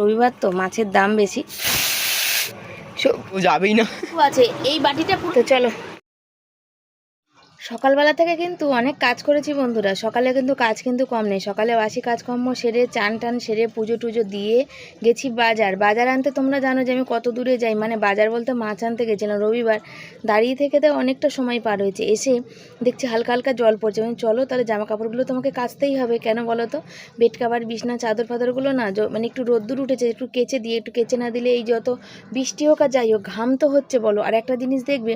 রবিবার তো মাছের দাম বেশি। যাবেই না। আছে এই বাটিটা তো চলো। সকালবেলা থেকে কিন্তু অনেক কাজ করেছি বন্ধুরা। সকালে কিন্তু কাজ কিন্তু কম নেই। সকালে বাসি কাজকর্ম সেরে, চান টান সেরে, পুজো টুজো দিয়ে গেছি বাজার। বাজার আনতে তোমরা জানো যে আমি কত দূরে যাই। মানে বাজার বলতে মাছ আনতে গেছিলাম। রবিবার দাঁড়িয়ে থেকে তো অনেকটা সময় পার হয়েছে। এসে দেখছি হালকা হালকা জল পড়ছে। মানে চলো তাহলে জামা কাপড়গুলো তোমাকে কাচতেই হবে। কেন বলো তো? বেড কাভার, বিছনা, চাদর ফাদরগুলো না মানে একটু রোদ্দুর উঠেছে। একটু কেচে দিয়ে, একটু কেচে না দিলে এই যত বৃষ্টি হোক আর যাই হোক, ঘাম তো হচ্ছে বলো। আর একটা জিনিস দেখবে,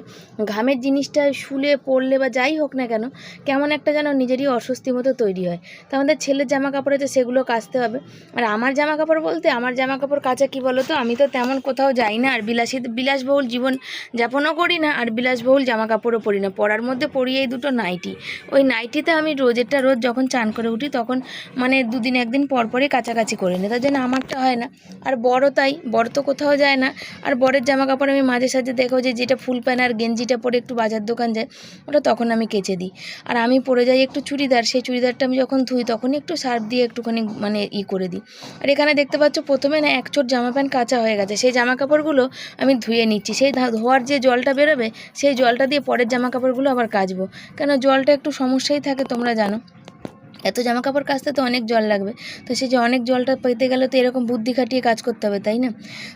ঘামের জিনিসটা শুলে পড়লে বা যাই হোক না কেন, কেমন একটা যেন নিজেরই অস্বস্তি মতো তৈরি হয়। তো আমাদের ছেলের জামা কাপড় আছে সেগুলো কাচতে হবে। আর আমার জামা কাপড় বলতে, আমার জামা কাপড় কাচা কি বলো তো আমি তো তেমন কোথাও যাই না, আর বিলাসী, বিলাসবহুল জীবন যাপনও করি না, আর বিলাসবহুল জামা কাপড়ও পরি না। পরার মধ্যে পরি এই দুটো নাইটি ওই নাইটিতে আমি রোজেরটা রোজ যখন চান করে উঠি, তখন মানে দুদিন একদিন পর পরই কাছাকাছি করে নিই তার জন্য আমারটা হয় না। আর বড় তাই, বড় তো কোথাও যায় না। আর বরের জামা কাপড় আমি মাঝে সাঝে দেখো যে, যেটা ফুল প্যান্ট আর গেঞ্জিটা পরে একটু বাজার দোকান যায়, ওটা তখন আমি কেচে দিই। আর আমি পরে যাই একটু চুড়িদার, সেই চুড়িদারটা আমি যখন ধুই তখন একটু সার্ফ দিয়ে একটুখানি মানে ই করে দিই। আর এখানে দেখতে পাচ্ছ প্রথমে না এক চোট জামা প্যান্ট কাঁচা হয়ে গেছে। সেই জামা কাপড়গুলো আমি ধুয়ে নিচ্ছি। সেই ধোয়ার যে জলটা বেরোবে, সেই জলটা দিয়ে পরের জামা কাপড়গুলো আবার কাচবো। কেন জলটা একটু সমস্যাই থাকে, তোমরা জানো। এত জামা কাপড় কাচতে তো অনেক জল লাগবে। তো সেই যে অনেক জলটা পেতে গেলে তো এরকম বুদ্ধি খাটিয়ে কাজ করতে হবে, তাই না?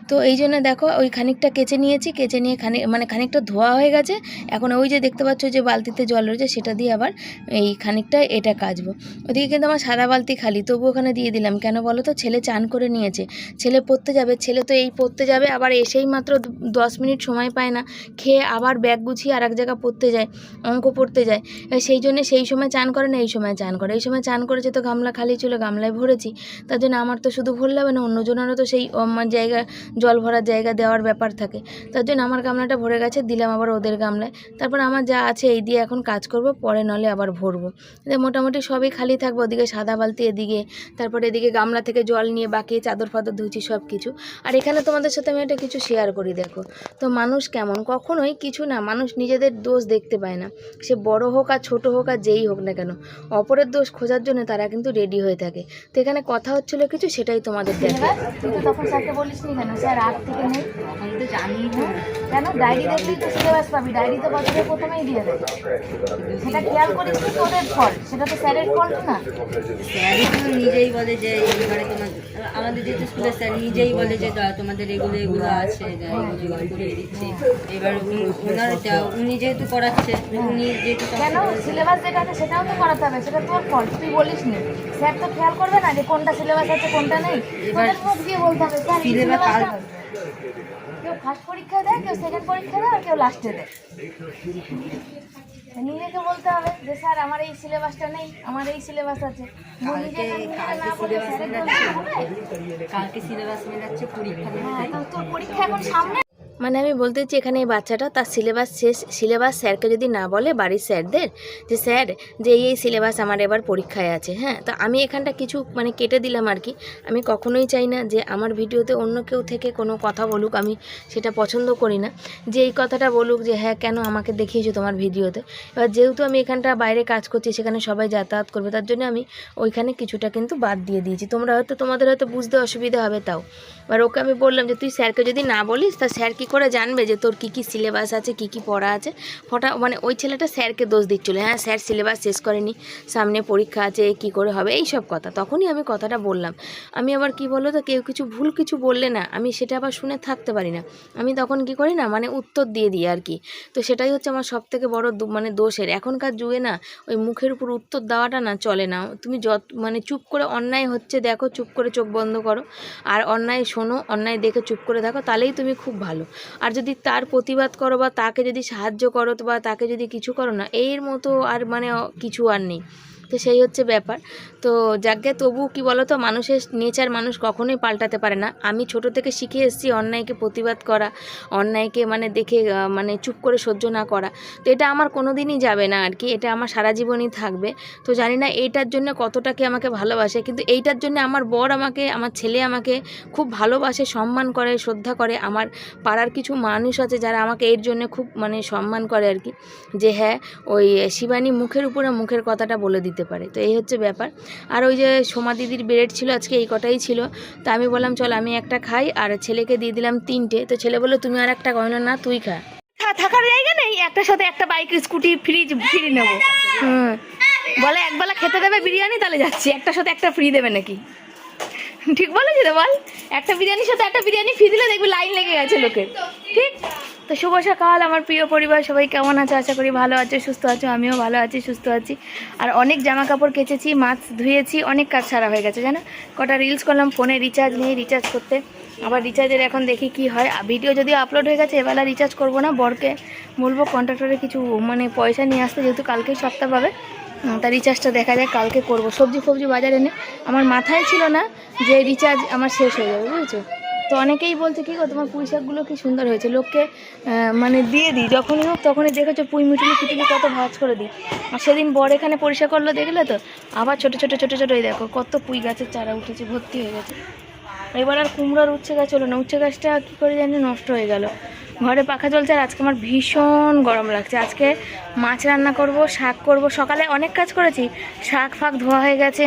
তো এই জন্য দেখো, ওই খানিকটা কেচে নিয়েছি, কেচে নিয়ে খানিক মানে খানিকটা ধোয়া হয়ে গেছে। এখন ওই যে দেখতে পাচ্ছ যে বালতিতে জল রয়েছে, সেটা দিয়ে আবার এই খানিকটা এটা কাচবো। ওদিকে কিন্তু আমার সাদা বালতি খালি, তবু ওখানে দিয়ে দিলাম। কেন বলো তো? ছেলে চান করে নিয়েছে। ছেলে পড়তে যাবে, ছেলে তো এই পড়তে যাবে, আবার এসেই মাত্র দশ মিনিট সময় পায় না। খেয়ে আবার ব্যাগ গুছিয়ে আর এক জায়গায় পড়তে যায়, অঙ্ক পড়তে যায়। সেই জন্য সেই সময় চান করে না, এই সময় চান করে, এই সময় চান করেছে তো গামলা খালি ছিল, গামলায় ভরেছি। তার জন্য আমার তো শুধু ভরলে হবে না, অন্যজনেরও তো সেই জায়গা, জল ভরার জায়গা দেওয়ার ব্যাপার থাকে। তার জন্য আমার গামলাটা ভরে গেছে, দিলাম আবার ওদের গামলায়। তারপর আমার যা আছে এই দিয়ে এখন কাজ করব, পরে নলে আবার ভরবো। মোটামুটি সবই খালি থাকবে, ওদিকে সাদা বালতি এদিকে, তারপরে এদিকে গামলা থেকে জল নিয়ে বাকি চাদর ফাদর ধুচ্ছি সব কিছু। আর এখানে তোমাদের সাথে আমি একটা কিছু শেয়ার করি, দেখো। তো মানুষ কেমন? কখনোই কিছু না, মানুষ নিজেদের দোষ দেখতে পায় না। সে বড় হোক আর ছোট হোক আর যেই হোক না কেন, অপরের দোষ খোঁজার জন্য তারা কিন্তু রেডি হয়ে থাকে। তো এখানে কথা হচ্ছিল কিছু সেটাই তোমাদের দেখে তুই তো তখন স্যারকে বলিস নি কেন? স্যার আট থেকে নেই আমি তো জানি কেন? ডায়েরি দেখলেই তো সিলেবাস পাবি। ডায়েরি তো বছরের প্রথমেই দিয়ে দেয়। সেটা খেয়াল করিস নি তোদের ফল সেটা তো স্যারের ফল্ট না। স্যারই তো নিজেই বলে যে এবারে তোমার আমাদের যেহেতু স্কুলের স্যার নিজেই বলে যে তোমাদের এগুলো এগুলো আছে দিচ্ছি। এবার ওনার উনি যেহেতু করাচ্ছে উনি যেহেতু কেন? সিলেবাস যেটা আছে সেটাও তো করাতে হবে। সেটা তোর ফল্ট তুই বলিস নি। স্যার তো খেয়াল করবে না যে কোনটা সিলেবাস আছে কোনটা নেই। তোদের মুখ দিয়ে বলতে হবে স্যার এই syllabus syllabus আল- টা- কেউ ফার্স্ট পরীক্ষা দেয় কেউ সেকেন্ড পরীক্ষা দেয় আর কেউ লাস্টে দেয়। নিজেকে বলতে হবে যে স্যার আমার এই সিলেবাসটা নেই আমার এই সিলেবাস আছে। কালকে সিলেবাস মেলাচ্ছে। পরীক্ষা হ্যাঁ তোর পরীক্ষা এখন সামনে মানে আমি বলতে চাই এখানে এই বাচ্চাটা তার সিলেবাস শেষ সিলেবাস স্যারকে যদি না বলে বাড়ির স্যারদের, যে স্যার, যে এই সিলেবাস আমার এবার পরীক্ষায় আছে হ্যাঁ? তো আমি এখানটা কিছু মানে কেটে দিলাম আর কি। আমি কখনোই চাই না যে আমার ভিডিওতে অন্য কেউ থেকে কোনো কথা বলুক, আমি সেটা পছন্দ করি না। যে এই কথাটা বলুক যে হ্যাঁ কেন আমাকে দেখিয়েছো তোমার ভিডিওতে? এবার যেহেতু আমি এখানটা বাইরে কাজ করছি, সেখানে সবাই যাতায়াত করবে, তার জন্য আমি ওইখানে কিছুটা কিন্তু বাদ দিয়ে দিয়েছি। তোমরা হয়তো তোমাদের হয়তো বুঝতে অসুবিধা হবে তাও। এবার ওকে আমি বললাম যে, তুই স্যারকে যদি না বলিস, তা স্যার কী করে জানবে যে তোর কী কী সিলেবাস আছে, কী কী পড়া আছে। ফটা মানে ওই ছেলেটা স্যারকে দোষ দিচ্ছিল হ্যাঁ স্যার সিলেবাস শেষ করেনি, সামনে পরীক্ষা আছে, কী করে হবে? এই সব কথা। তখনই আমি কথাটা বললাম। আমি আবার কি বলো তো, কেউ কিছু ভুল কিছু বললে না, আমি সেটা আবার শুনে থাকতে পারি না। আমি তখন কি করি না মানে উত্তর দিয়ে দিই আর কি। তো সেটাই হচ্ছে আমার সব থেকে বড় মানে দোষের। এখনকার যুগে না, ওই মুখের উপর উত্তর দেওয়াটা না চলে না। তুমি যত মানে চুপ করে অন্যায় হচ্ছে দেখো, চুপ করে চোখ বন্ধ করো। আর অন্যায় শোনো, অন্যায় দেখে চুপ করে থাকো, তাহলেই তুমি খুব ভালো। আর যদি তার প্রতিবাদ করো বা তাকে যদি সাহায্য করো বা তাকে যদি কিছু করো না, এর মতো আর মানে কিছু আর নেই। তো সেই হচ্ছে ব্যাপার। তো যাকে তবু কি বলো তো মানুষের নেচার মানুষ কখনোই পাল্টাতে পারে না। আমি ছোট থেকে শিখে এসেছি অন্যায়কে প্রতিবাদ করা, অন্যায়কে মানে দেখে মানে চুপ করে সহ্য না করা। তো এটা আমার কোনো দিনই যাবে না আর কি, এটা আমার সারা জীবনই থাকবে। তো জানি না এইটার জন্য কতটা কি আমাকে ভালোবাসে, কিন্তু এইটার জন্য আমার বর আমাকে, আমার ছেলে আমাকে খুব ভালোবাসে, সম্মান করে, শ্রদ্ধা করে। আমার পাড়ার কিছু মানুষ আছে যারা আমাকে এর জন্য খুব মানে সম্মান করে আর কি। যে হ্যাঁ ওই শিবানী মুখের উপরে মুখের কথাটা বলে দিতে। দিতে পারে। তো এই হচ্ছে ব্যাপার। আর ওই যে সোমা দিদির ব্রেড ছিল আজকে এই কটাই ছিল। তো আমি বললাম চল আমি একটা খাই। আর ছেলেকে দিয়ে দিলাম তিনটে। তো ছেলে বলল তুমি আর একটা খাও না তুই খা। থাকার জায়গা নেই। একটার সাথে একটা বাইক স্কুটি ফ্রিজ ফ্রি নেব। হুম। বলে একবেলা খেতে দেবে বিরিয়ানি তাহলে যাচ্ছি। একটার সাথে একটা ফ্রি দেবে নাকি? ঠিক বলেছি তো বল? একটা বিরিয়ানির সাথে একটা বিরিয়ানি ফ্রি দিলে দেখবি লাইন লেগে গেছে লোকের। ঠিক? তো শুভ সকাল, আমার প্রিয় পরিবার, সবাই কেমন আছে? আশা করি ভালো আছে, সুস্থ আছো, আমিও ভালো আছি, সুস্থ আছি। আর অনেক জামা কাপড় কেচেছি, মাছ ধুয়েছি, অনেক কাজ সারা হয়ে গেছে, জানো? কটা রিলস করলাম ফোনে রিচার্জ নেই রিচার্জ করতে। আবার রিচার্জের এখন দেখি কি হয়। ভিডিও যদি আপলোড হয়ে গেছে, এবেলা রিচার্জ করব না, বরকে বলব কন্ট্রাক্টরে কিছু মানে পয়সা নিয়ে আসতে, যেহেতু কালকেই সপ্তাহ পাবে। তা রিচার্জটা দেখা যায় কালকে করব। সবজি ফবজি বাজারে এনে আমার মাথায় ছিল না যে রিচার্জ আমার শেষ হয়ে যাবে, বুঝেছ? তো অনেকেই বলছে, কি গো, তোমার পুঁই শাকগুলো কি সুন্দর হয়েছে? লোককে মানে দিয়ে দিই, যখনই হোক তখনই দেখেছ পুঁই মিটুলি ফুটুলি কত ভাজ করে দিই। আর সেদিন বর এখানে পরিষ্কার করল, দেখলে তো? আবার ছোট ছোট ছোট ছোট, এই দেখো, কত পুঁই গাছের চারা উঠেছে, ভর্তি হয়ে গেছে। এবার আর কুমড়োর উচ্ছে গাছ হলো না। উচ্ছে গাছটা কী করে জানি নষ্ট হয়ে গেল। ঘরে পাখা চলছে আর আজকে আমার ভীষণ গরম লাগছে। আজকে মাছ রান্না করব, শাক করব। সকালে অনেক কাজ করেছি, শাক ফাক ধোয়া হয়ে গেছে।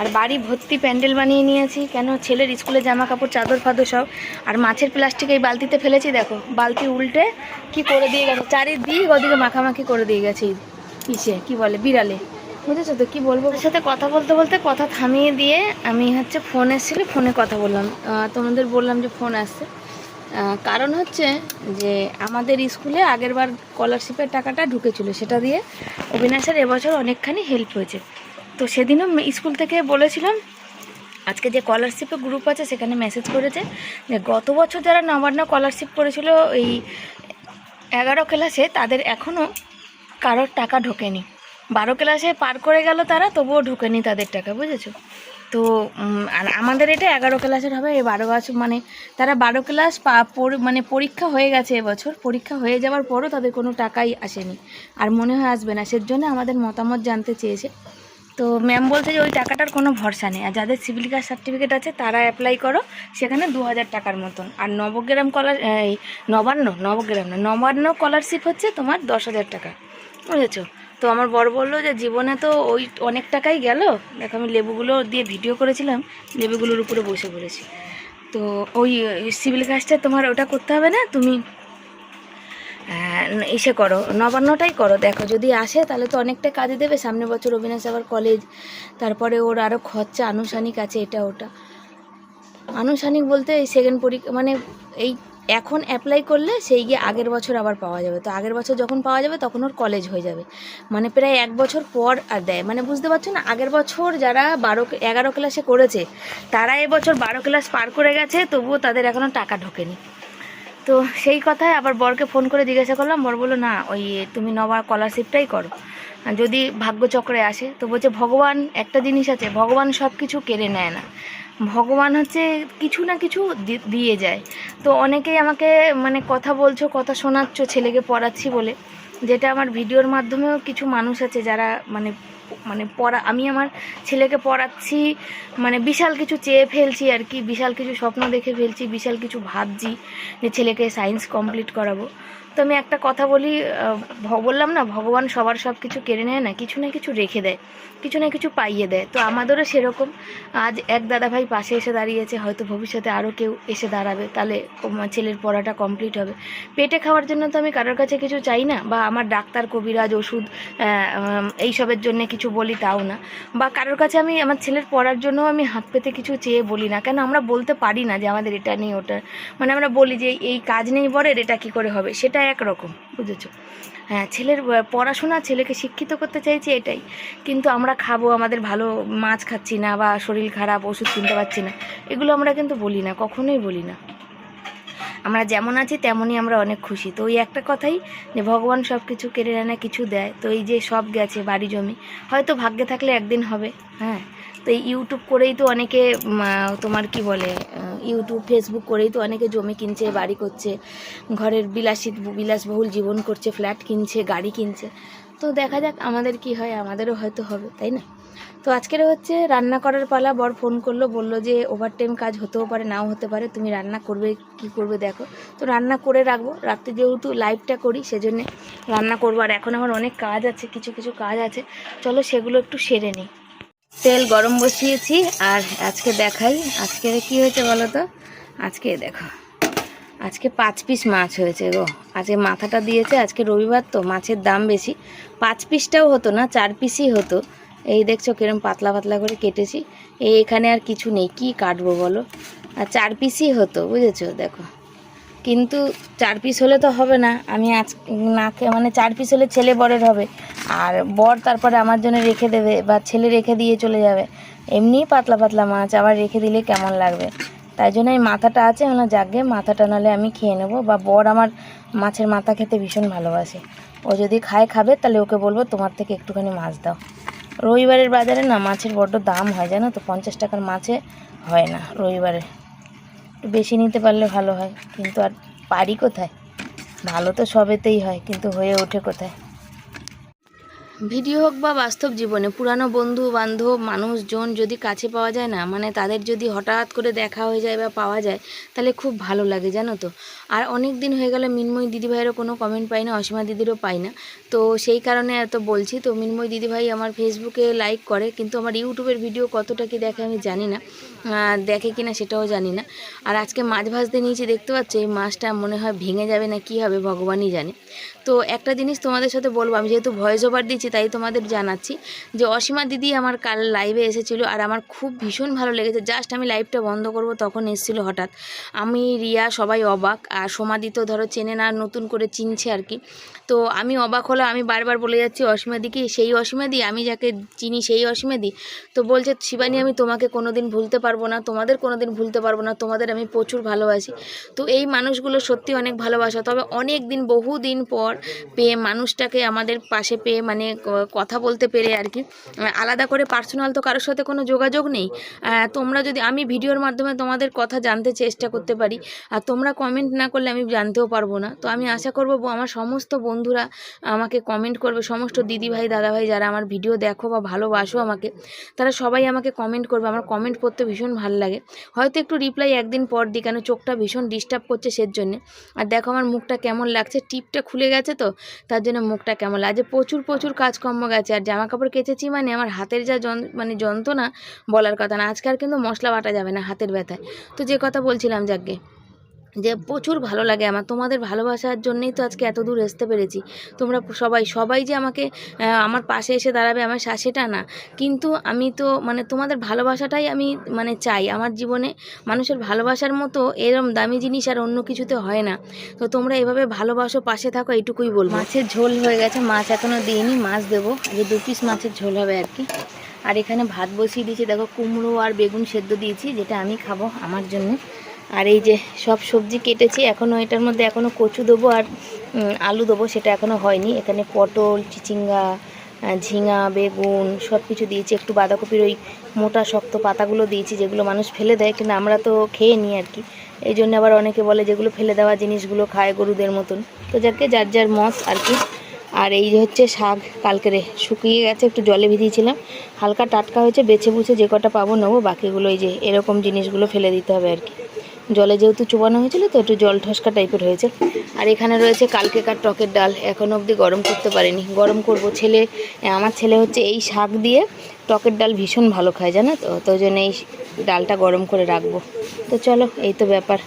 আর বাড়ি ভর্তি প্যান্ডেল বানিয়ে নিয়েছি। কেন? ছেলের স্কুলে জামা কাপড় চাদর ফাদর সব। আর মাছের প্লাস্টিক এই বালতিতে ফেলেছি, দেখো। বালতি উল্টে কি করে দিয়ে গেছে? চারিদিক ওদিকে মাখামাখি করে দিয়ে গেছে ইসে, কি বলে, বিড়ালে। বুঝেছ তো? কী বলব? ওর সাথে কথা বলতে বলতে কথা থামিয়ে দিয়ে আমি হচ্ছে ফোন এসেছিল, ফোনে কথা বললাম। তোমাদের বললাম যে ফোন আসছে। কারণ হচ্ছে যে আমাদের স্কুলে আগেরবার স্কলারশিপের টাকাটা ঢুকেছিল। সেটা দিয়ে অবিনাশের এবছর অনেকখানি হেল্প হয়েছে। তো সেদিনও স্কুল থেকে বলেছিলাম, আজকে যে স্কলারশিপের গ্রুপ আছে সেখানে মেসেজ করেছে যে গত বছর যারা নবান্ন স্কলারশিপ করেছিল এই এগারো ক্লাসে তাদের এখনও কারোর টাকা ঢোকেনি। বারো ক্লাসে পার করে গেল তারা, তবুও ঢোকেনি তাদের টাকা, বুঝেছ? তো আর আমাদের এটা এগারো ক্লাসের হবে, এই বারো বছর মানে তারা বারো ক্লাস মানে পরীক্ষা হয়ে গেছে এবছর, পরীক্ষা হয়ে যাওয়ার পরও তাদের কোনো টাকাই আসেনি। আর মনে হয় আসবে না, সেজন্য আমাদের মতামত জানতে চেয়েছে। তো ম্যাম বলছে যে ওই টাকাটার কোনো ভরসা নেই। আর যাদের সিভিল কাস্ট সার্টিফিকেট আছে, তারা অ্যাপ্লাই করো, সেখানে দু হাজার টাকার মতন। আর নবগ্রাম কলার এই নবান্ন, নবগ্রাম না, নবান্ন স্কলারশিপ হচ্ছে তোমার দশ হাজার টাকা। বুঝেছ? তো আমার বড় বলল যে, জীবনে তো ওই অনেক টাকাই গেল। দেখো, আমি লেবুগুলো দিয়ে ভিডিও করেছিলাম, লেবুগুলোর উপরে বসে পড়েছি। তো ওই সিভিল কাজটা তোমার ওটা করতে হবে না? তুমি ইসে করো, নবান্নটাই করো, দেখো, যদি আসে তাহলে তো অনেকটা কাজে দেবে। সামনে বছর অবিনাশ আবার কলেজ তারপরে ওর আরও খরচা, আনুষ্ঠানিক আছে, এটা, ওটা। আনুষ্ঠানিক বলতে এই সেকেন্ড পরীক্ষা মানে এই এখন অ্যাপ্লাই করলে সেই গিয়ে আগের বছর আবার পাওয়া যাবে। তো আগের বছর যখন পাওয়া যাবে তখন ওর কলেজ হয়ে যাবে। মানে প্রায় এক বছর পর আর দেয়। মানে বুঝতে পারছ না, আগের বছর যারা বারো, এগারো ক্লাসে করেছে, তারা এবছর বারো ক্লাস পার করে গেছে, তবুও তাদের এখনও টাকা ঢোকেনি। তো সেই কথায় আবার বরকে ফোন করে জিজ্ঞাসা করলাম, বর বলল, না, ওই তুমি নবার স্কলারশিপটাই করো। যদি ভাগ্যচক্রে আসে। তো বলছে, ভগবান, একটা জিনিস আছে, ভগবান সব কিছু কেড়ে নেয় না। ভগবান হচ্ছে কিছু না কিছু দিয়ে যায়। তো অনেকেই আমাকে মানে কথা বলছো, কথা শোনাচ্ছ, ছেলেকে পড়াচ্ছি বলে। যেটা আমার ভিডিওর মাধ্যমেও কিছু মানুষ আছে যারা মানে মানে পড়া, আমি আমার ছেলেকে পড়াচ্ছি মানে বিশাল কিছু চেয়ে ফেলছি আর কি, বিশাল কিছু স্বপ্ন দেখে ফেলছি, বিশাল কিছু ভাবছি যে ছেলেকে সায়েন্স কমপ্লিট করাবো। তো আমি একটা কথা বলি বললাম না, ভগবান সবার সব কিছু কেড়ে নেয় না, কিছু না কিছু রেখে দেয়, কিছু না কিছু পাইয়ে দেয়। তো আমাদেরও সেরকম, আজ এক দাদা ভাই পাশে এসে দাঁড়িয়েছে, হয়তো ভবিষ্যতে আরও কেউ এসে দাঁড়াবে, তাহলে ছেলের পড়াটা কমপ্লিট হবে। পেটে খাওয়ার জন্য তো আমি কারোর কাছে কিছু চাই না, বা আমার ডাক্তার, কবিরাজ, ওষুধ এইসবের জন্য কিছু বলি তাও না, বা কারোর কাছে আমি, আমার ছেলের পড়ার জন্য আমি হাত পেতে কিছু চেয়ে বলি না, কেন আমরা বলতে পারি না যে আমাদের এটা নেই, ওটা মানে আমরা বলি যে এই কাজ নেই বরের, এটা কি করে হবে? সেটা একরকম, বুঝেছ? হ্যাঁ ছেলের পড়াশোনা ছেলেকে শিক্ষিত করতে চাইছি এটাই। কিন্তু আমরা খাব, আমাদের ভালো মাছ খাচ্ছি না বা শরীর খারাপ, ওষুধ কিনতে পারছি না। এগুলো আমরা কিন্তু বলি না, কখনোই বলি না। আমরা যেমন আছি, তেমনই আমরা অনেক খুশি। তো ওই একটা কথাই যে ভগবান সব কিছু কেড়ে নেয় না কিছু দেয়। তো এই যে সব গেছে বাড়ি জমি, হয়তো ভাগ্যে থাকলে একদিন হবে হ্যাঁ। তো ইউটিউব করেই তো অনেকে তোমার কি বলে ইউটিউব ফেসবুক করেই তো অনেকে জমি কিনছে, বাড়ি করছে, ঘরের বিলাসী বিলাসবহুল জীবন করছে ফ্ল্যাট কিনছে, গাড়ি কিনছে। তো দেখা যাক আমাদের কি হয়, আমাদেরও হয়তো হবে, তাই না? তো আজকের হচ্ছে রান্না করার পালা, বর ফোন করল, বলল যে ওভারটাইম কাজ হতেও পারে, নাও হতে পারে, তুমি রান্না করবে, কি করবে দেখো। তো রান্না করে রাখব, রাত্রে যেহেতু লাইভটা করি, সেজন্যে রান্না করব। আর এখন আমার অনেক কাজ আছে, কিছু কিছু কাজ আছে, চলো সেগুলো একটু সেরে নিই। তেল গরম বসিয়েছি আর আজকে দেখাই। আজকে কি হয়েছে বলো তো? আজকে দেখো। আজকে পাঁচ পিস মাছ হয়েছে গো। আজকে মাথাটা দিয়েছে, আজকে রবিবার তো মাছের দাম বেশি। পাঁচ পিসটাও হতো না, চার পিসই হতো। এই দেখছ কিরম পাতলা পাতলা করে কেটেছি। এই এখানে আর কিছু নেই, কি কাটবো বলো? আর চার পিসই হতো, বুঝেছ? দেখো। কিন্তু চার পিস হলে তো হবে না। আমি আজ না মানে চার পিস হলে ছেলে বরের হবে। আর বর তারপরে আমার জন্য রেখে দেবে বা ছেলে রেখে দিয়ে চলে যাবে। এমনিই পাতলা পাতলা মাছ, আবার রেখে দিলে কেমন লাগবে? তাই জন্য এই মাথাটা আছে মানে জাগে, মাথাটা নাহলে আমি খেয়ে নেব। বা বর আমার মাছের মাথা খেতে ভীষণ ভালোবাসে। ও যদি খায়, খাবে, তাহলে ওকে বলব তোমার থেকে একটুখানি মাছ দাও। রবিবারের বাজারে না মাছের বড্ড দাম হয়, জানো তো? পঞ্চাশ টাকার মাছে হয় না রবিবারে। একটু বেশি নিতে পারলে ভালো হয়। কিন্তু আর পারি কোথায়? ভালো তো সবেতেই হয়, কিন্তু হয়ে ওঠে কোথায়? ভিডিও হোক বা বাস্তব জীবনে, পুরানো বন্ধু, বান্ধব, মানুষজন যদি কাছে পাওয়া যায় না মানে তাদের যদি হঠাৎ করে দেখা হয়ে যায় বা পাওয়া যায়, তাহলে খুব ভালো লাগে, জানো তো। আর অনেক দিন হয়ে গেলে মিনময় দিদিভাইয়েরও কোনো কমেন্ট পাই না, অসীমা দিদিরও পাই না। তো সেই কারণে এত বলছি, তো মিনময় দিদিভাই আমার ফেসবুকে লাইক করে, কিন্তু আমার ইউটিউবের ভিডিও কতটা কি দেখে আমি জানি না। দেখে কি না সেটাও জানি না। আর আজকে মাছ ভাজতে নিয়েছি, দেখতে পাচ্ছ? এই মাছটা মনে হয় ভেঙে যাবে না, কি হবে ভগবানই জানে। তো একটা জিনিস তোমাদের সাথে বলব, আমি যেহেতু ভয়েস ওভার দিচ্ছি তাই তোমাদের জানাচ্ছি যে অসীমা দিদি আমার কাল লাইভে এসেছিল আর আমার খুব ভীষণ ভালো লেগেছে। জাস্ট আমি লাইভটা বন্ধ করব তখন এসেছিল হঠাৎ। আমি, রিয়া সবাই অবাক আর সমাধি তো ধরো চেনে না, নতুন করে চিনছে আর কি। তো আমি অবাক হলো আমি বারবার বলে যাচ্ছি, অসীমা কি সেই অসীমা দি? আমি যাকে চিনি সেই অসীমা দি? তো বলছে, শিবানী, আমি তোমাকে কোনোদিন ভুলতে পারব না, তোমাদের কোনোদিন ভুলতে পারব না, তোমাদের আমি প্রচুর ভালোবাসি। তো এই মানুষগুলো সত্যি অনেক ভালোবাসা। তবে অনেক দিন বহু দিন পর পেয়ে, মানুষটাকে আমাদের পাশে পেয়ে মানে কথা বলতে পেরে আর কি। আলাদা করে পার্সোনাল তো কারোর সাথে কোনো যোগাযোগ নেই। তোমরা যদি আমি ভিডিওর মাধ্যমে তোমাদের কথা জানতে চেষ্টা করতে পারি, আর তোমরা কমেন্ট না করলে আমি জানতেও পারব না। তো আমি আশা করব আমার সমস্ত বন্ধুরা আমাকে কমেন্ট করবে, সমস্ত দিদিভাই, দাদাভাই যারা আমার ভিডিও দেখো বা ভালোবাসো আমাকে, তারা সবাই আমাকে কমেন্ট করবে। আমার কমেন্ট পড়তে ভীষণ ভালো লাগে। হয়তো একটু রিপ্লাই একদিন পর দিই, কেন চোখটা ভীষণ ডিস্টার্ব করছে সের জন্যে আর দেখো আমার মুখটা কেমন লাগছে। টিপটা খুলে গেছে তো, তার জন্য মুখটা কেমন লাগছে। প্রচুর প্রচুর কাজকর্ম গেছে। আর জামা কাপড় কেচেছি মানে আমার হাতের যা মানে যন্ত্রণা বলার কথা না। আজকে আর কিন্তু মশলা বাটা যাবে না হাতের ব্যথায়। তো যে কথা বলছিলাম যাকে যে প্রচুর ভালো লাগে আমার। তোমাদের ভালোবাসার জন্যই তো আজকে এত দূর আসতে পেরেছি। তোমরা সবাই সবাই যে আমাকে আমার পাশে এসে দাঁড়াবে আমার সা- সেটা না। কিন্তু আমি তো মানে তোমাদের ভালোবাসাটাই আমি মানে চাই। আমার জীবনে মানুষের ভালোবাসার মতো এরম দামি জিনিস আর অন্য কিছুতে হয় না। তো তোমরা এভাবে ভালোবাসো, পাশে থাকো, এইটুকুই বলব। মাছের ঝোল হয়ে গেছে, মাছ এখনও দিইনি, মাছ দেবো। যে দু পিস মাছের ঝোল হবে আর কি। আর এখানে ভাত বসিয়ে দিয়েছি, দেখো কুমড়ো আর বেগুন সেদ্ধ দিয়েছি, যেটা আমি খাব আমার জন্য। আর এই যে সব সবজি কেটেছি এখনও এটার মধ্যে এখনও কচু দেবো আর আলু দেবো, সেটা এখনও হয়নি। এখানে পটল, চিচিঙ্গা ঝিঙা, বেগুন সব কিছু দিয়েছি। একটু বাঁধাকপির ওই মোটা শক্ত পাতাগুলো দিয়েছি, যেগুলো মানুষ ফেলে দেয়, কিন্তু আমরা তো খেয়ে নিই আর কি। এই জন্য আবার অনেকে বলে যেগুলো ফেলে দেওয়া জিনিসগুলো খায় গরুদের মতন। তো যাকে যার যার মত আর কি। আর এই হচ্ছে শাক কালকেরে শুকিয়ে গেছে, একটু জলে ভিজিয়েছিলাম। হালকা টাটকা হয়েছে, বেছে বুছে যে কটা পাবো নেব, বাকিগুলো এই যে এরকম জিনিসগুলো ফেলে দিতে হবে আর কি। জলে যেহেতু চুবানো হয়েছিল, তো একটু জল ঠসকা টাইপের হয়েছে। আর এখানে রয়েছে কালকেকার টকের ডাল এখনও অবধি গরম করতে পারিনি। গরম করব ছেলে আমার ছেলে হচ্ছে এই শাক দিয়ে টকের ডাল ভীষণ ভালো খায়, জানো তো? তো জন্য এই ডালটা গরম করে রাখব। তো চলো, এই তো ব্যাপার।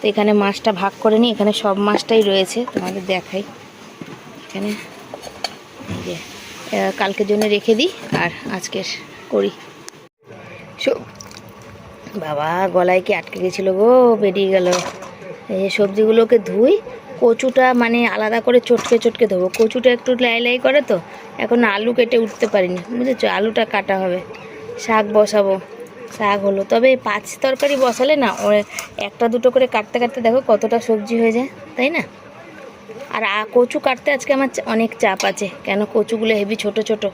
তো এখানে মাছটা ভাগ করে নিই, এখানে সব মাছটাই রয়েছে, তোমাদের দেখাই। এখানে কালকের জন্য রেখে দিই, আর আজকের করি। সব বাবা, গলায় কি আটকে গেছিল গো? বেরিয়ে গেল। এই সবজিগুলোকে ধুই, কচুটা মানে আলাদা করে চটকে চটকে দেবো কচুটা একটু লাই লাই করে তো, এখন আলু কেটে উঠতে পারিনি, বুঝেছ? আলুটা কাটা হবে। শাক বসাবো, শাক হলো। তবে পাঁচ তরকারি বসালে না, ও একটা দুটো করে কাটতে কাটতে দেখো কতটা সবজি হয়ে যায়, তাই না? আর কচু কাটতে আজকে আমার অনেক চাপ আছে। কেন? কচুগুলো হেভি ছোট ছোট।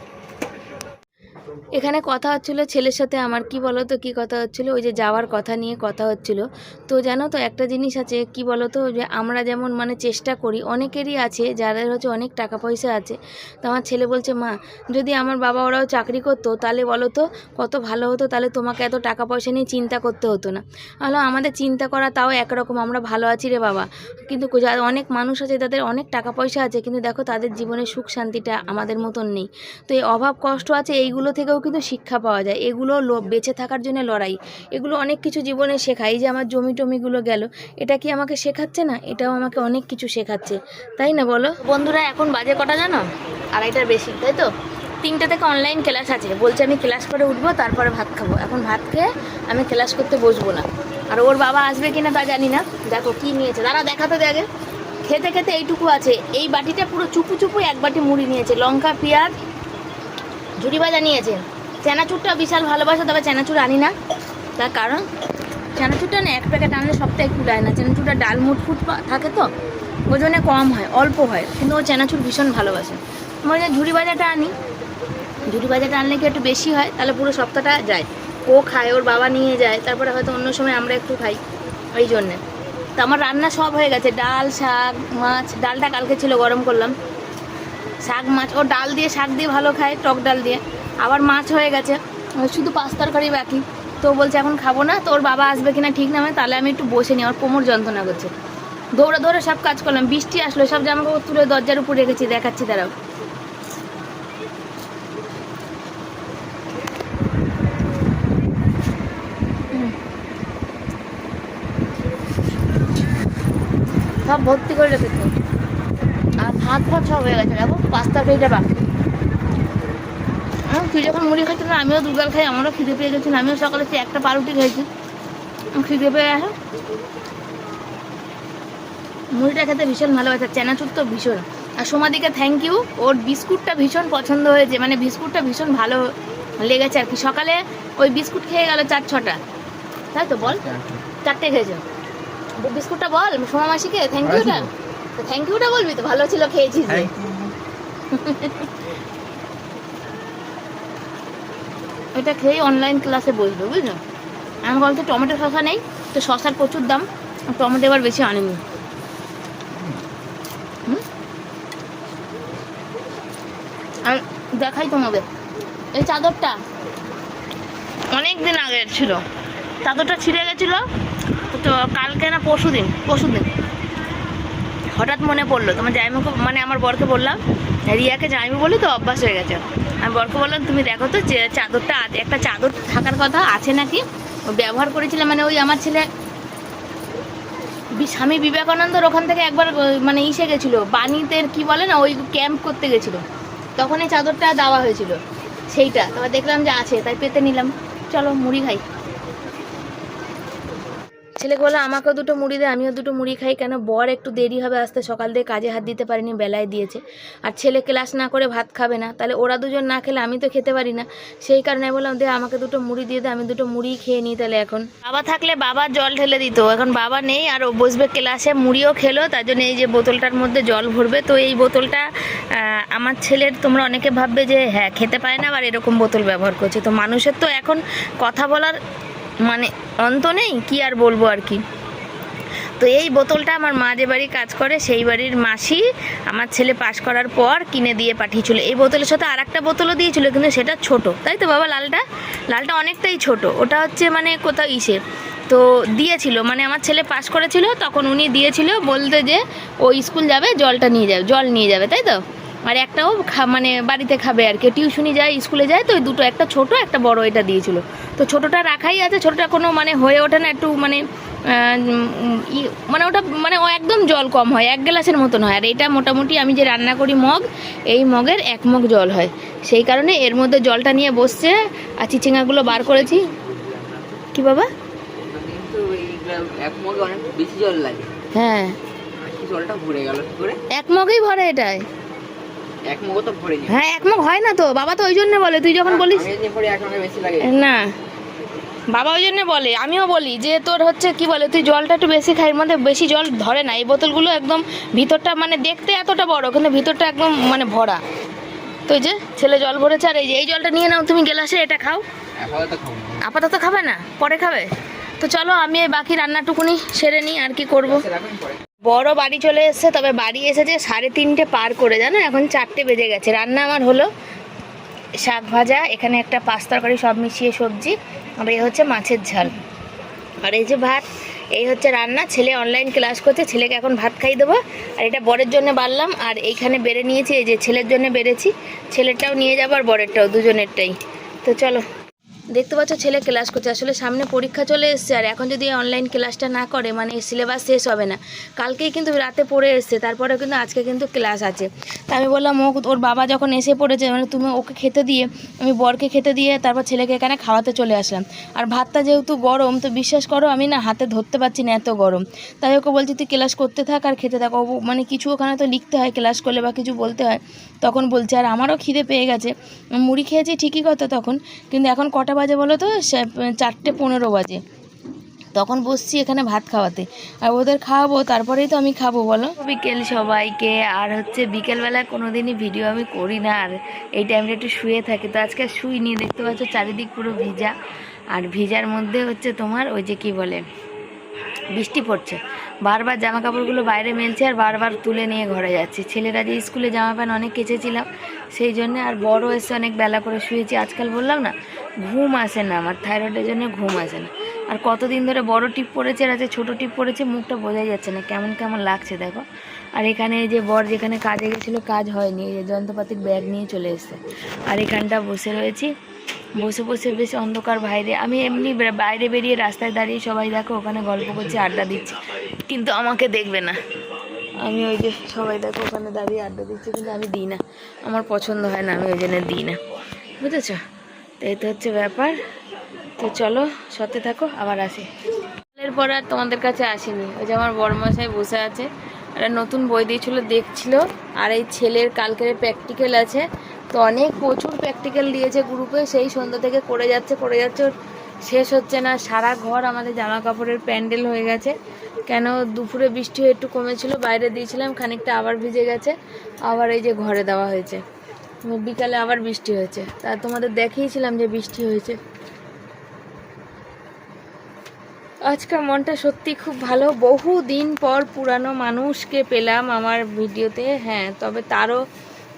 এখানে কথা হচ্ছিল ছেলের সাথে আমার, কি বলো তো কী কথা হচ্ছিল? ওই যে যাওয়ার কথা নিয়ে কথা হচ্ছিল। তো জানো তো, একটা জিনিস আছে, কি বলো তো যে আমরা যেমন মানে চেষ্টা করি, অনেকেরই আছে, যাদের হচ্ছে অনেক টাকা পয়সা আছে। তো আমার ছেলে বলছে, মা, যদি আমার বাবা ওরাও চাকরি করতো, তাহলে বলো তো কত ভালো হতো, তাহলে তোমাকে এত টাকা পয়সা নিয়ে চিন্তা করতে হতো না। হলো আমাদের চিন্তা করা তাও একরকম, আমরা ভালো আছি রে বাবা। কিন্তু অনেক মানুষ আছে তাদের অনেক টাকা পয়সা আছে, কিন্তু দেখো তাদের জীবনে সুখ শান্তিটা আমাদের মতন নেই। তো এই অভাব কষ্ট আছে, এইগুলো থেকেও কিন্তু শিক্ষা পাওয়া যায়। এগুলো বেঁচে থাকার জন্য লড়াই। এগুলো অনেক কিছু জীবনে শেখায়। যে আমার জমি টমিগুলো গেল, এটা কি আমাকে শেখাচ্ছে না? এটাও আমাকে অনেক কিছু শেখাচ্ছে। তাই না বলো? বন্ধুরা, এখন বাজে কটা জানো? আড়াইটার বেশি, তাই তো? তিনটে থেকে অনলাইন ক্লাস আছে। বলছে আমি ক্লাস করে উঠবো, তারপরে ভাত খাব। এখন ভাত খেয়ে আমি ক্লাস করতে বসবো না। আর ওর বাবা আসবে কিনা তা জানি না। দেখো কি নিয়েছে। দাঁড়া দেখাতে দেখে খেতে খেতে এইটুকু আছে। এই বাটিটা পুরো চুপু চুপু এক বাটি মুড়ি নিয়েছে। লঙ্কা, পেঁয়াজ, ঝুড়ি ভাজা নিয়েছে। চানাচুরটা বিশাল ভালোবাসা, তবে চানাচুর আনি না। তার কারণ, চানাচুরটা না এক প্যাকেট আনলে সপ্তাহে কুলায় না। চানাচুরটা ডাল মুট ফুট থাকে তো, ওজনে কম হয়, অল্প হয়, কিন্তু ও চানাচুর ভীষণ ভালোবাসে। আমার যে ঝুড়ি ভাজাটা আনি। ঝুড়ি ভাজাটা আনলে কি একটু বেশি হয়? তাহলে পুরো সপ্তাহটা যায়। ও খায়, ওর বাবা নিয়ে যায়, তারপরে হয়তো অন্য সময় আমরা একটু খাই, ওই জন্যে। তো আমার রান্না সব হয়ে গেছে। ডাল, শাক, মাছ, ডালটা কালকে ছিল গরম করলাম। শাক, মাছ, ও ডাল দিয়ে, শাক দিয়ে ভালো খায়, টক ডাল দিয়ে। আবার মাছ হয়ে গেছে। শুধু পাঁচ তরকারি বাকি। তো বলছে, এখন খাব না, তোর বাবা আসবে কিনা ঠিক না তাহলে আমি একটু বসে নিই। আমার কোমর যন্ত্রণা করছে। দৌড়ে দৌড়ে সব কাজ করলাম, বৃষ্টি আসলো, সব জামা কাপড় তুলে দরজার উপর রেখেছি, দেখাচ্ছি তারাও। সব ভর্তি করে রেখেছে। আর ভাত ফাত সব হয়ে গেছে, দেখো পাঁচটা পেয়েটা বাকি। হ্যাঁ তুই যখন মুড়ি খাইছিল আমিও দুগাল খাই আমারও খিদে পেয়ে গেছিল আমিও সকালে সে একটা পাউরুটি খাইছি। খিদে পেয়ে আসে মুড়িটা খেতে ভীষণ ভালোবাসে চেনাচুর তো ভীষণ। আর সোমাদিকে থ্যাংক ইউ ওর বিস্কুটটা ভীষণ পছন্দ হয়েছে মানে বিস্কুটটা ভীষণ ভালো লেগেছে আর কি। সকালে ওই বিস্কুট খেয়ে গেল চার ছটা। তাই তো বল? চারটে খেয়েছো? বিস্কুটটা বল সোমা মাসিকে? থ্যাংক ইউটা থ্যাংক ইউটা বলবি তো ভালো ছিল খেয়েছিস যে। এটা খেয়ে অনলাইন ক্লাসে বসবে, বুঝলো? আমি বলতে টমেটো শসা নেই, তো শসার প্রচুর দাম টমেটো এবার বেশি আনেনি। আর দেখাই তোমাদের। এই চাদরটা অনেক দিন আগের ছিল। চাদরটা ছিঁড়ে গেছিল, তো কালকে না পরশু দিন পরশু দিন। হঠাৎ মনে পড়ল, তোমার জাইমুকে মানে আমার বরকে বললাম, রিয়াকে জাইমু বলি তো অভ্যাস হয়ে গেছে। আমি বরকে বললাম, তুমি দেখো তো যে চাদরটা একটা চাদর থাকার কথা আছে নাকি? ও ব্যবহার করেছিলাম মানে ওই আমার ছেলে স্বামী বিবেকানন্দর ওখান থেকে একবার মানে ইসে গেছিল বাণীতে কি বলে না, ওই ক্যাম্প করতে গেছিল। তখন এই চাদরটা দেওয়া হয়েছিল, সেইটা। তারপর দেখলাম যে আছে, তাই পেতে নিলাম। চলো, মুড়ি খাই। ছেলেকে বলল আমাকেও দুটো মুড়ি দে, আমিও দুটো মুড়ি খাই। কেন? বর একটু দেরি হবে আসতে সকাল দিয়ে কাজে হাত দিতে পারিনি, বেলায় দিয়েছে। আর ছেলে ক্লাস না করে ভাত খাবে না। তাহলে ওরা দুজন না খেলে আমি তো খেতে পারি না। সেই কারণে বললাম, দে, আমাকে দুটো মুড়ি দিয়ে দে, আমি দুটো মুড়ি খেয়ে নিই তাহলে এখন। বাবা থাকলে বাবার জল ঢেলে দিত, এখন বাবা নেই, আর ও বসবে ক্লাসে, মুড়িও খেলো, তার জন্য এই যে বোতলটার মধ্যে জল ভরবে। তো এই বোতলটা আমার ছেলের, তোমরা অনেকে ভাববে যে হ্যাঁ খেতে পায় না, আবার এরকম বোতল ব্যবহার করছে। তো মানুষের তো এখন কথা বলার মানে অন্ত নেই, কি আর বলব আর কি। তো এই বোতলটা আমার মা যে বাড়ি কাজ করে, সেই বাড়ির মাসি আমার ছেলে পাশ করার পর কিনে দিয়ে পাঠিয়েছিল। এই বোতলের সাথে আর একটা বোতলও দিয়েছিল, কিন্তু সেটা ছোট। তাই তো বাবা, লালটা? লালটা অনেকটাই ছোট। ওটা হচ্ছে মানে কোথাও ইসে। তো দিয়েছিল মানে আমার ছেলে পাশ করেছিল, তখন উনি দিয়েছিল, বলতে যে ও স্কুল যাবে, জলটা নিয়ে যাবে, জল নিয়ে যাবে, তাই তো? আর একটাও মানে বাড়িতে খাবে আর কি। টিউশনি যায় স্কুলে যায় তো ওই দুটো একটা ছোট একটা বড় এটা দিয়েছিল। তো ছোটোটা রাখাই আছে ছোটোটা কোনো মানে হয়ে ওঠে না একটু মানে মানে ওটা মানে ও একদম জল কম হয় এক গ্লাসের মতন হয়। আর এটা মোটামুটি আমি যে রান্না করি মগ এই মগের এক মগ জল হয়। সেই কারণে এর মধ্যে জলটা নিয়ে বসছে আর চিচিঙ্গাগুলো বার করেছি। কি বাবা? হ্যাঁ। এক মগেই ভরে এটাই এক মগও তো ভরে নি হ্যাঁ এক মগ হয় না তো বাবা তো ওই জন্য বলে তুই যখন বলিস না। বাবা ওই জন্য বলে আমিও বলি যে তোর হচ্ছে কি বলে তুই জলটা একটু বেশি খাই মধ্যে বেশি জল ধরে না এই বোতলগুলো একদম ভিতরটা মানে দেখতে এতটা বড় কিন্তু ভিতরটা একদম মানে ভরা। তো যে ছেলে জল ভরেছে আর এই যে এই জলটা নিয়ে নাও তুমি গেলাসে এটা খাও। আপাতত খাব না। পরে খাবে? তো চলো আমি এই বাকি রান্নাটুকুনি সেরে নিই আর কি করব। বড় বাড়ি চলে এসেছে, তবে বাড়ি এসেছে সাড়ে তিনটে পার করে, জানো? এখন চারটে বেজে গেছে। রান্না আমার হলো শাক ভাজা, এখানে একটা পাঁচ তরকারি সব মিশিয়ে সবজি, আর এই হচ্ছে মাছের ঝাল। আর এই যে ভাত, এই হচ্ছে রান্না। ছেলে অনলাইন ক্লাস করছে, ছেলেকে এখন ভাত খাই দেবো। আর এটা বরের জন্য বাড়লাম, আর এইখানে বেড়ে নিয়েছি, এই যে ছেলের জন্য বেড়েছি। ছেলেরটাও নিয়ে যাব আর বরেরটাও, দুজনেরটাই। তো চলো দেখতে পাচ্ছ ছেলে ক্লাস করছে। আসলে সামনে পরীক্ষা চলে এসছে আর এখন যদি অনলাইন ক্লাসটা না করে মানে সিলেবাস শেষ হবে না। কালকেই কিন্তু রাতে পড়ে এসছে তারপরে কিন্তু আজকে কিন্তু ক্লাস আছে। তা আমি বললাম, ও, ওর বাবা যখন এসে পড়েছে মানে তুমি ওকে খেতে দিয়ে, আমি বরকে খেতে দিয়ে তারপর ছেলেকে এখানে খাওয়াতে চলে আসলাম। আর ভাতটা যেহেতু গরম, তো বিশ্বাস করো আমি না হাতে ধরতে পারছি না এত গরম। তাই ওকে বলছি, তুই ক্লাস করতে থাক আর খেতে থাক। মানে কিছু ওখানে তো লিখতে হয় ক্লাস করলে বা কিছু বলতে হয়। তখন বলছে, আর আমারও খিদে পেয়ে গেছে। মুড়ি খেয়েছি ঠিকই কথা তখন, কিন্তু এখন কটা বাজে বলো তো? চারটে পনেরো বাজে। তখন বসছি এখানে ভাত খাওয়াতে। আর ওদের খাওয়াবো, তারপরেই তো আমি খাব, বলো। বিকেল সবাইকে, আর হচ্ছে বিকেলবেলায় কোনো দিনই ভিডিও আমি করি না, আর এই টাইমটা একটু শুয়ে থাকি। তো আজকে শুই নিয়ে দেখতে পাচ্ছ চারিদিক পুরো ভিজা। আর ভিজার মধ্যে হচ্ছে তোমার ওই যে কি বলে বৃষ্টি পড়ছে। বারবার জামা কাপড়গুলো বাইরে মেলছে আর বারবার তুলে নিয়ে ঘরে যাচ্ছি। ছেলেরা যে স্কুলে জামা প্যান্ট অনেক কেচেছিলাম, সেই জন্য আর বড় এসে অনেক বেলা করে শুয়েছি। আজকাল বললাম না, ঘুম আসে না, আমার থাইরয়েডের জন্য ঘুম আসে না। আর কতদিন ধরে বড় টিপ পড়েছে আর আজকে ছোটো টিপ পড়েছে, মুখটা বোঝাই যাচ্ছে না, কেমন কেমন লাগছে দেখো। আর এখানে যে বর যেখানে কাজে গেছিল, কাজ হয়নি যন্ত্রপাতির ব্যাগ নিয়ে চলে এসছে। আর এখানটা বসে রয়েছি। বসে বসে বেশ অন্ধকার বাইরে। আমি এমনি বাইরে বেরিয়ে রাস্তায় দাঁড়িয়ে সবাই দেখো, ওখানে গল্প করছে, আড্ডা দিচ্ছে। কিন্তু আমাকে দেখবে না। আমি ওই যে সবাই দেখো, ওখানে দাঁড়িয়ে আড্ডা দিচ্ছে, কিন্তু আমি দিই না। আমার পছন্দ হয় না, আমি ওই জন্য দিই না। বুঝেছ? তো এই তো হচ্ছে ব্যাপার। তো চলো, সাথে থাকো, আবার আসি। এরপর আর তোমাদের কাছে আসিনি। ওই যে আমার বড়মশাই বসে আছে। একটা নতুন বই দিয়েছিল, দেখছিল। আর এই ছেলের কালকের প্র্যাকটিক্যাল আছে। তো অনেক প্রচুর প্র্যাকটিক্যাল দিয়েছে গ্রুপে সেই সন্ধ্যা থেকে করে যাচ্ছে করে যাচ্ছে। শেষ হচ্ছে না, সারা ঘর আমাদের জামা কাপড়ের প্যান্ডেল হয়ে গেছে। কেন দুপুরে বৃষ্টি একটু কমেছিল, বাইরে দিয়েছিলাম, খানিকটা আবার ভিজে গেছে, আবার এই যে ঘরে দেওয়া হয়েছে। বিকালে আবার বৃষ্টি হয়েছে। তা তোমাদের দেখিয়েছিলাম যে বৃষ্টি হয়েছে। আজকে মনটা সত্যি খুব ভালো। বহু দিন পর পুরানো মানুষকে পেলাম আমার ভিডিওতে হ্যাঁ তবে তারও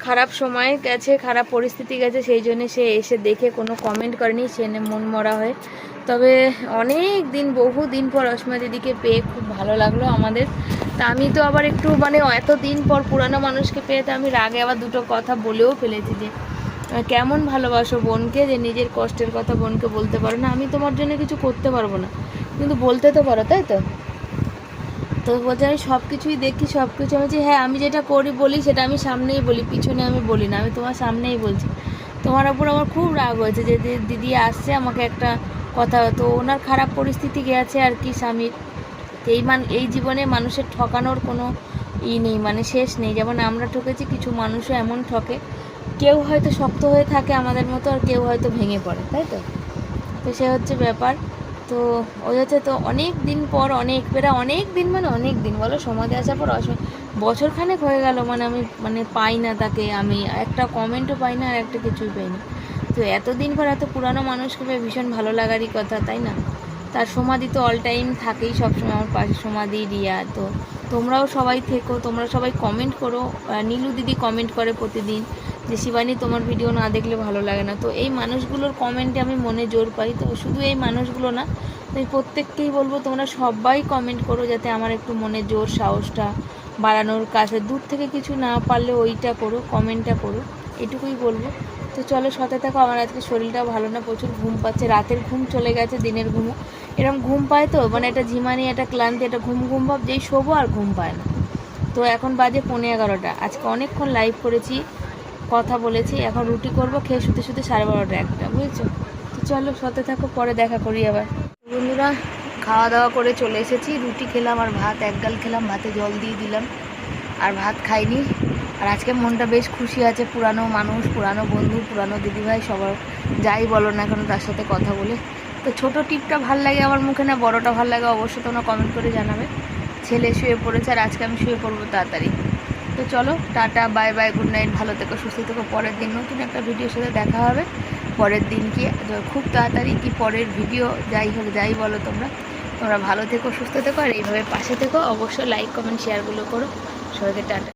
খারাপ সময় গেছে, খারাপ পরিস্থিতি গেছে, সেই জন্য সে এসে দেখে কোনো কমেন্ট করেনি, সে মন মরা হয়ে। তবে অনেক দিন, বহু দিন পর অসীমা দিদিকে পেয়ে খুব ভালো লাগল আমাদের। তা আমি তো আবার একটু মানে এত দিন পর পুরানো মানুষকে পেয়ে তো আমি রাগে আবার দুটো কথা বলেও ফেলেছি যে কেমন ভালোবাসো বোনকে যে নিজের কষ্টের কথা বোনকে বলতে পারো না? আমি তোমার জন্য কিছু করতে পারব না। কিন্তু বলতে তো পারো, তাই তো? তো বলছে আমি সব কিছুই দেখি সব কিছু আমি বলছি, হ্যাঁ আমি যেটা করি বলি সেটা আমি সামনেই বলি পিছনে আমি বলি না আমি তোমার সামনেই বলছি। তোমার ওপর আমার খুব রাগ হয়েছে যে দিদি আসছে আমাকে একটা কথা তো ওনার খারাপ পরিস্থিতি গেছে আর কি স্বামীর। এই মান এই জীবনে মানুষের ঠকানোর কোনো ই নেই মানে শেষ নেই। যেমন আমরা ঠকেছি কিছু মানুষও এমন ঠকে। কেউ হয়তো শক্ত হয়ে থাকে আমাদের মতো আর কেউ হয়তো ভেঙে পড়ে তাই তো? তো সে হচ্ছে ব্যাপার। তো ওই হচ্ছে তো অনেক দিন পর, অনেক বেড়া, অনেক দিন মানে অনেক দিন বলো সমাধি আসার পর অস- বছরখানেক হয়ে গেল মানে আমি মানে পাই না তাকে, আমি একটা কমেন্টও পাই না আর একটা কিছুই পাই না। তো এতদিন পর এত পুরানো মানুষকে পেয়ে ভীষণ ভালো লাগারই কথা, তাই না? তার সমাধি তো অল টাইম থাকেই সবসময়, আমার পাশে সমাধি, রিয়া, তো তোমরাও সবাই থেকো, তোমরা সবাই কমেন্ট করো। নীলু দিদি কমেন্ট করে প্রতিদিন। যে, শিবানী, তোমার ভিডিও না দেখলে ভালো লাগে না। তো এই মানুষগুলোর কমেন্টে আমি মনে জোর পাই। তো শুধু এই মানুষগুলো না আমি প্রত্যেককেই বলব, তোমরা সবাই কমেন্ট করো যাতে আমার একটু মনে জোর সাহসটা বাড়ানোর কাছে দূর থেকে কিছু না পারলে ওইটা করো কমেন্টটা করো এটুকুই বলব। তো চলো, সাথে থাকো। আমার আজকে শরীরটা ভালো না, প্রচুর ঘুম পাচ্ছে। রাতের ঘুম চলে গেছে, দিনের ঘুমও। এরকম ঘুম পায় তো? মানে একটা ঝিমানি, একটা ক্লান্তি, একটা ঘুম ঘুম ভাব, যেই শোবো আর ঘুম পায় না। তো এখন বাজে পনেরো এগারোটা। আজকে অনেকক্ষণ লাইভ করেছি। কথা বলেছি, এখন রুটি করব, খেয়ে শুতে শুতে সাড়ে বারোটা একটা, বুঝেছ? তো চলো, সাথে থাকো, পরে দেখা করি আবার। বন্ধুরা খাওয়া দাওয়া করে চলে এসেছি, রুটি খেলাম আর ভাত, এক গাল খেলাম, ভাতে জল দিয়ে দিলাম, আর ভাত খাইনি। আর আজকে মনটা বেশ খুশি আছে, পুরানো মানুষ, পুরানো বন্ধু, পুরানো দিদিভাই, সবার যাই বলো না কেন তার সাথে কথা বলে। তো ছোট টিপটা ভালো লাগে আমার মুখে না, বড়টা ভালো লাগে অবশ্যই তোমরা কমেন্ট করে জানাবে। ছেলে শুয়ে পড়েছে আর আজকে আমি শুয়ে পড়ব তাড়াতাড়ি। তো চলো, tata, bye bye, good night, ভালো থেকো, সুস্থ থেকো। পরের দিন নতুন একটা ভিডিওর সাথে দেখা হবে। পরের দিন কি খুব তাড়াতাড়ি কি পরের ভিডিও, যাই হোক, যাই বলো তোমরা। তোমরা ভালো থেকো, সুস্থ থেকো, আর এইভাবে পাশে থেকো। অবশ্যই লাইক কমেন্ট শেয়ারগুলো করো। সবাইকে টাটা।